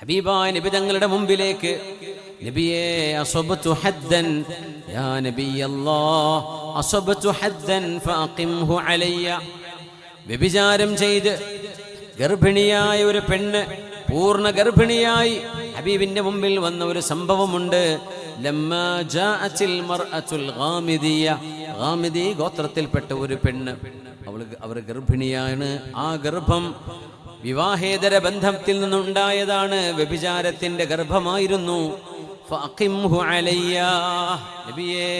ഹബീബായ നബി തങ്ങളുടെ മുമ്പിലേക്ക് നബിയെ അസബത്തു ഹദ്ദൻ യാ നബിയല്ലാഹ് അസബത്തു ഹദ്ദൻ ഫഅഖിംഹു അലയ്യ. വ്യഭിചാരം ചെയ്ത് ഗർഭിണിയായ ഒരു പെണ്ണ് പൂർണ ഗർഭിണിയായി ഹബീബിന്റെ മുമ്പിൽ വന്ന ഒരു സംഭവമുണ്ട്. ഗോത്രത്തിൽപ്പെട്ട ഒരു പെണ്ണ്. അവൾ അവർ ഗർഭിണിയാണ്. ആ ഗർഭം വിവാഹേതര ബന്ധത്തിൽ നിന്നുണ്ടായതാണ് വ്യഭിചാരത്തിന്റെ ഗർഭമായിരുന്നു. നബിയേ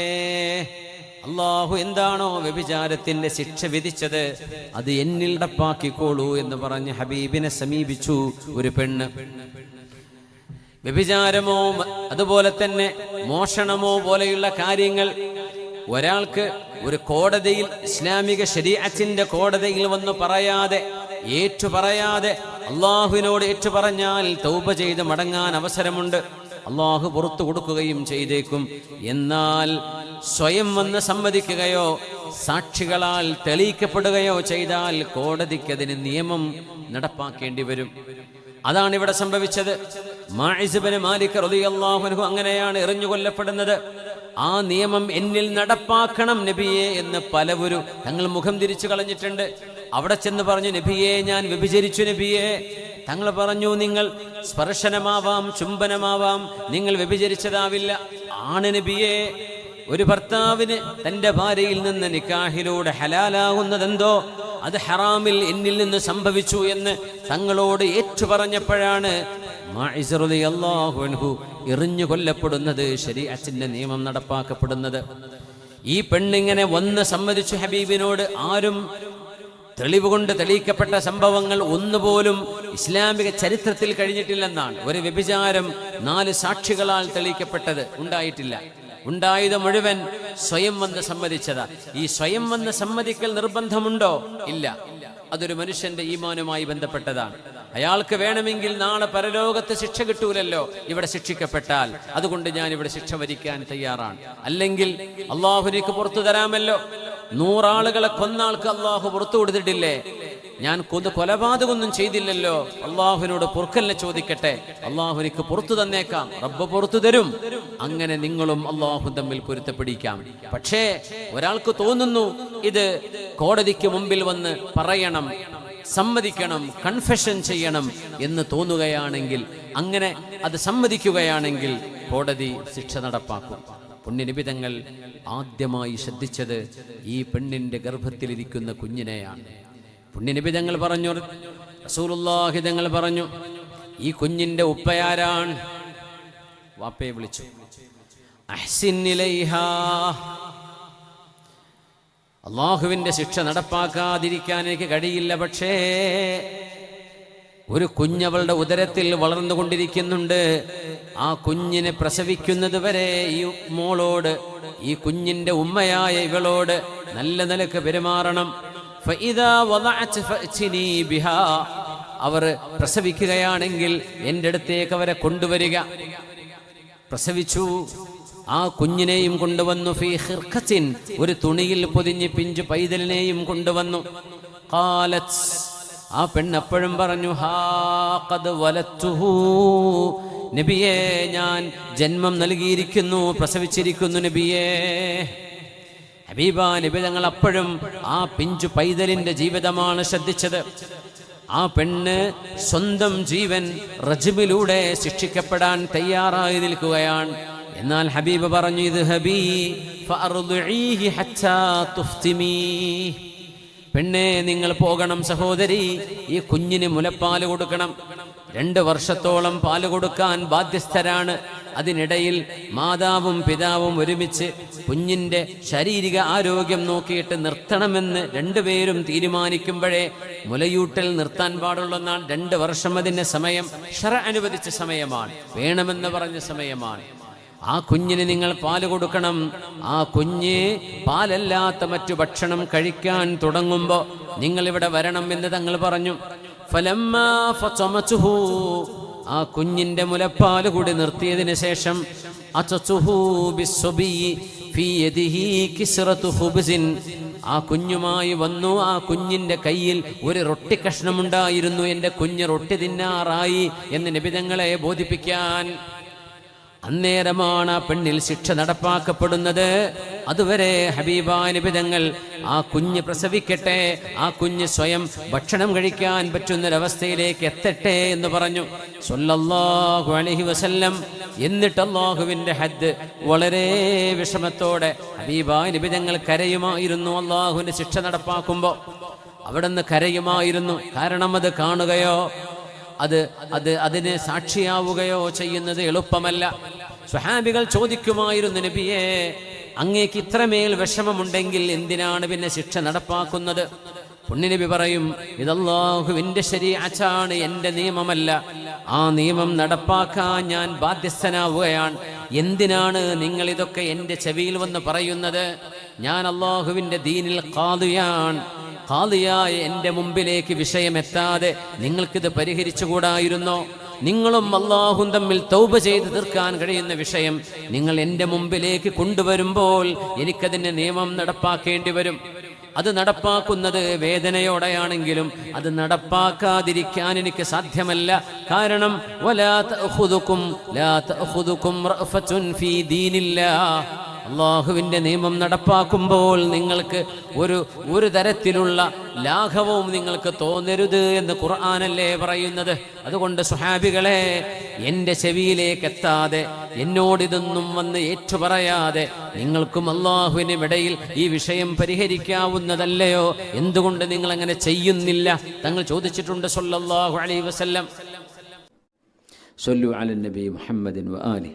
അള്ളാഹു എന്താണോ വ്യഭിചാരത്തിന്റെ ശിക്ഷ വിധിച്ചത്? അത് എന്നിൽ ഡപ്പാക്കിക്കോളൂ എന്ന് പറഞ്ഞ് ഹബീബിനെ സമീപിച്ചു ഒരു പെണ്ണ്. വ്യഭിചാരമോ അതുപോലെ തന്നെ മോഷണമോ പോലെയുള്ള കാര്യങ്ങൾ ഒരാൾക്ക് ഒരു കോടതിയിൽ ഇസ്ലാമിക ശരീരത്തിന്റെ കോടതിയിൽ വന്ന് പറയാതെ ഏറ്റു പറയാതെ അള്ളാഹുവിനോട് ഏറ്റു പറഞ്ഞാൽ തൗബ ചെയ്ത് മടങ്ങാൻ അവസരമുണ്ട്. അള്ളാഹു പുറത്തു കൊടുക്കുകയും ചെയ്തേക്കും. എന്നാൽ സ്വയം വന്ന് സമ്മതിക്കുകയോ സാക്ഷികളാൽ തെളിയിക്കപ്പെടുകയോ ചെയ്താൽ കോടതിക്കതിന് നിയമം നടപ്പാക്കേണ്ടി വരും. അതാണ് ഇവിടെ സംഭവിച്ചത്. മാഇസുബിന് മാലിക് റളിയല്ലാഹു അൻഹു അങ്ങനെയാണ് എറിഞ്ഞു കൊല്ലപ്പെടുന്നത് ആ നിയമം എന്നിൽ നടപ്പാക്കണം നബിയെ എന്ന് പലവരും തങ്ങൾ മുഖം തിരിച്ചു കളഞ്ഞിട്ടുണ്ട്. അവിടെ ചെന്ന് പറഞ്ഞു നബിയെ ഞാൻ വ്യഭിചരിച്ചു നബിയെ. തങ്ങൾ പറഞ്ഞു നിങ്ങൾ സ്പർശനമാവാം ചുംബനമാവാം നിങ്ങൾ വ്യഭിചരിച്ചതാവില്ല. ആണ് നബിയെ. ഒരു ഭർത്താവിന് തന്റെ ഭാര്യയിൽ നിന്ന് നിക്കാഹിലൂടെ ഹലാലാകുന്നതെന്തോ അത് ഹറാമിൽ എന്നിൽ നിന്ന് സംഭവിച്ചു എന്ന് തങ്ങളോട് ഏറ്റുപറഞ്ഞപ്പോഴാണ് അൻഹു എറിഞ്ഞു കൊല്ലപ്പെടുന്നത് ശരീഅത്തിന്റെ നിയമം നടപ്പാക്കപ്പെടുന്നത്. ഈ പെണ്ണിങ്ങനെ വന്ന് സമ്മതിച്ചു ഹബീബിനോട് ആരും തെളിവ് കൊണ്ട് തെളിയിക്കപ്പെട്ട സംഭവങ്ങൾ ഒന്നുപോലും ഇസ്ലാമിക ചരിത്രത്തിൽ കഴിഞ്ഞിട്ടില്ലെന്നാണ്. ഒരു വ്യഭിചാരം നാല് സാക്ഷികളാൽ തെളിയിക്കപ്പെട്ടത് ഉണ്ടായിട്ടില്ല. ഉണ്ടായത് മുഴുവൻ സ്വയം വന്ന് സമ്മതിച്ചതാ. ഈ സ്വയം വന്ന് സമ്മതിക്കൽ നിർബന്ധമുണ്ടോ? ഇല്ല. അതൊരു മനുഷ്യന്റെ ഈമാനുമായി ബന്ധപ്പെട്ടതാണ് അയാൾക്ക് വേണമെങ്കിൽ നാളെ പരലോകത്ത് ശിക്ഷ കിട്ടൂലല്ലോ ഇവിടെ ശിക്ഷിക്കപ്പെട്ടാൽ. അതുകൊണ്ട് ഞാൻ ഇവിടെ ശിക്ഷ വരിക്കാൻ തയ്യാറാണ്. അല്ലെങ്കിൽ അള്ളാഹുലേക്ക് പുറത്തു തരാമല്ലോ. നൂറാളുകളെ കൊന്നാൾക്ക് അള്ളാഹു പുറത്തു കൊടുത്തിട്ടില്ലേ? ഞാൻ കൊന്ന് കൊലപാതകമൊന്നും ചെയ്തില്ലല്ലോ. അള്ളാഹുവിനോട് പൊറുക്കലിനെ ചോദിക്കട്ടെ. അള്ളാഹുനിക്ക് പുറത്തു തന്നേക്കാം. റബ്ബ് പുറത്തു തരും. അങ്ങനെ നിങ്ങളും അള്ളാഹു തമ്മിൽ പൊരുത്തപ്പെടിക്കാം. പക്ഷേ ഒരാൾക്ക് തോന്നുന്നു ഇത് കോടതിക്ക് മുമ്പിൽ വന്ന് പറയണം സമ്മതിക്കണം കൺഫെഷൻ ചെയ്യണം എന്ന് തോന്നുകയാണെങ്കിൽ അങ്ങനെ അത് സമ്മതിക്കുകയാണെങ്കിൽ കോടതി ശിക്ഷ നടപ്പാക്കും. പുണ്യനിബിതങ്ങൾ ആദ്യമായി ശ്രദ്ധിച്ചത് ഈ പെണ്ണിന്റെ ഗർഭത്തിലിരിക്കുന്ന കുഞ്ഞിനെയാണ്. പുണ്യനിബിതങ്ങൾ പറഞ്ഞു റസൂലുള്ളാഹിതങ്ങൾ പറഞ്ഞു ഈ കുഞ്ഞിന്റെ ഉപ്പയാരാണ് വാപ്പയെ വിളിച്ചു അള്ളാഹുവിന്റെ ശിക്ഷ നടപ്പാക്കാതിരിക്കാൻ എനിക്ക് കഴിയില്ല പക്ഷേ ഒരു കുഞ്ഞവളുടെ ഉദരത്തിൽ വളർന്നുകൊണ്ടിരിക്കുന്നുണ്ട്. ആ കുഞ്ഞിനെ പ്രസവിക്കുന്നത് വരെ ഈ മോളോട് ഈ കുഞ്ഞിന്റെ ഉമ്മയായ ഇവളോട് നല്ല നിലയ്ക്ക് പെരുമാറണം. അവർ പ്രസവിക്കുകയാണെങ്കിൽ എന്റെ അടുത്തേക്ക് അവരെ കൊണ്ടുവരിക. പ്രസവിച്ചു. ആ കുഞ്ഞിനെയും കൊണ്ടുവന്നു. ഫീ ഹിർഖത്തിൻ ഒരു തുണിയിൽ പൊതിഞ്ഞ് പിഞ്ചു പൈതലിനെയും കൊണ്ടുവന്നു. ഖാലത്ത് ആ പെണ്ണെപ്പോഴും പറഞ്ഞു ഹാ ഖദ് നബിയെ ഞാൻ ജന്മം നൽകിയിരിക്കുന്നു പ്രസവിച്ചിരിക്കുന്നു നബിയേ. ഹബീബ നബി തങ്ങൾ അപ്പോഴും ആ പിഞ്ചു പൈതലിന്റെ ജീവിതമാണ് ശ്രദ്ധിച്ചത്. ആ പെണ്ണ് സ്വന്തം ജീവൻ റജിമിലൂടെ ശിക്ഷിക്കപ്പെടാൻ തയ്യാറായി നിൽക്കുകയാണ്. എന്നാൽ ഹബീബ് പറഞ്ഞു ഇത് ഹബീ പെണ്ണെ നിങ്ങൾ പോകണം സഹോദരി. ഈ കുഞ്ഞിന് മുലപ്പാൽ കൊടുക്കണം. രണ്ട് വർഷത്തോളം പാൽ കൊടുക്കാൻ ബാധ്യസ്ഥരാണ്. അതിനിടയിൽ മാതാവും പിതാവും ഒരുമിച്ച് കുഞ്ഞിന്റെ ശാരീരിക ആരോഗ്യം നോക്കിയിട്ട് നിർത്തണമെന്ന് രണ്ടുപേരും തീരുമാനിക്കുമ്പോഴേ മുലയൂട്ടൽ നിർത്താൻ പാടുള്ളെന്നാണ് രണ്ട് വർഷം അതിന്റെ സമയം ഷറ അനുവദിച്ച സമയമാണ്. വേണമെന്ന് പറഞ്ഞ സമയമാണ്. ആ കുഞ്ഞിന് നിങ്ങൾ പാൽ കൊടുക്കണം. ആ കുഞ്ഞ് പാലല്ലാത്ത മറ്റു ഭക്ഷണം കഴിക്കാൻ തുടങ്ങുമ്പോ നിങ്ങൾ ഇവിടെ വരണം എന്ന് തങ്ങൾ പറഞ്ഞു. ആ കുഞ്ഞിന്റെ മുലപ്പാൽ കൂടി നിർത്തിയതിനു ശേഷം. ആ കുഞ്ഞുമായി വന്നു. ആ കുഞ്ഞിന്റെ കയ്യിൽ ഒരു റൊട്ടി കഷ്ണമുണ്ടായിരുന്നു. എന്റെ കുഞ്ഞ് റൊട്ടി തിന്നാറായി എന്ന് നിബിതങ്ങളെ ബോധിപ്പിക്കാൻ. അന്നേരമാണ് ആ പെണ്ണിൽ ശിക്ഷ നടപ്പാക്കപ്പെടുന്നത്. അതുവരെ ഹബീബാനുബിതങ്ങൾ ആ കുഞ്ഞ് പ്രസവിക്കട്ടെ ആ കുഞ്ഞ് സ്വയം ഭക്ഷണം കഴിക്കാൻ പറ്റുന്നൊരവസ്ഥയിലേക്ക് എത്തട്ടെ എന്ന് പറഞ്ഞു. സൊല്ലാഹു അലൈഹി വസല്ലം. എന്നിട്ട് അള്ളാഹുവിന്റെ ഹദ് വളരെ വിഷമത്തോടെ ഹബീബാനുബിതങ്ങൾ കരയുമായിരുന്നു അള്ളാഹുവിന്റെ ശിക്ഷ നടപ്പാക്കുമ്പോൾ. നിന്ന് കരയുമായിരുന്നു. കാരണം അത് കാണുകയോ അത് അത് അതിന് സാക്ഷിയാവുകയോ ചെയ്യുന്നത് എളുപ്പമല്ല. സ്വഹാബികൾ ചോദിക്കുമായിരുന്നു നബിയെ അങ്ങേക്ക് ഇത്രമേൽ വിഷമമുണ്ടെങ്കിൽ എന്തിനാണ് പിന്നെ ശിക്ഷ നടപ്പാക്കുന്നത്? പുണ്യനബി പറയും ഇതല്ലാഹുവിന്റെ ശരീഅച്ചാണ് എന്റെ നിയമമല്ല. ആ നിയമം നടപ്പാക്കാൻ ഞാൻ ബാധ്യസ്ഥനാവുകയാണ്. എന്തിനാണ് നിങ്ങൾ ഇതൊക്കെ എന്റെ ചെവിയിൽ വന്ന് പറയുന്നത്? ഞാൻ അള്ളാഹുവിന്റെ ദീനിൽ കാതുയാണ് ഖാദിയായ എന്റെ മുമ്പിലേക്ക് വിഷയമെത്താതെ നിങ്ങൾക്കിത് പരിഹരിച്ചുകൂടായിരുന്നോ? നിങ്ങളും അള്ളാഹും തമ്മിൽ തൗബ ചെയ്ത് തീർക്കാൻ കഴിയുന്ന വിഷയം നിങ്ങൾ എന്റെ മുമ്പിലേക്ക് കൊണ്ടുവരുമ്പോൾ എനിക്കതിന്റെ നിയമം നടപ്പാക്കേണ്ടി വരും. അത് നടപ്പാക്കുന്നത് വേദനയോടെയാണെങ്കിലും അത് നടപ്പാക്കാതിരിക്കാൻ എനിക്ക് സാധ്യമല്ല. കാരണം വലാ അള്ളാഹുവിന്റെ നിയമം നടപ്പാക്കുമ്പോൾ നിങ്ങൾക്ക് ഒരു ഒരു തരത്തിലുള്ള ലാഘവവും നിങ്ങൾക്ക് തോന്നരുത് എന്ന് ഖുർആാനല്ലേ പറയുന്നത്. അതുകൊണ്ട് സുഹാബികളെ എന്റെ ചെവിയിലേക്ക് എത്താതെ എന്നോടിതൊന്നും വന്ന് ഏറ്റുപറയാതെ നിങ്ങൾക്കും അള്ളാഹുവിനും ഇടയിൽ ഈ വിഷയം പരിഹരിക്കാവുന്നതല്ലയോ? എന്തുകൊണ്ട് നിങ്ങൾ അങ്ങനെ ചെയ്യുന്നില്ല? തങ്ങൾ ചോദിച്ചിട്ടുണ്ട് സൊല്ലാഹു അലൈ വസ്ല്ലം. സല്ലു അലൻ മുഹമ്മദിൻ വ ആലിഹി.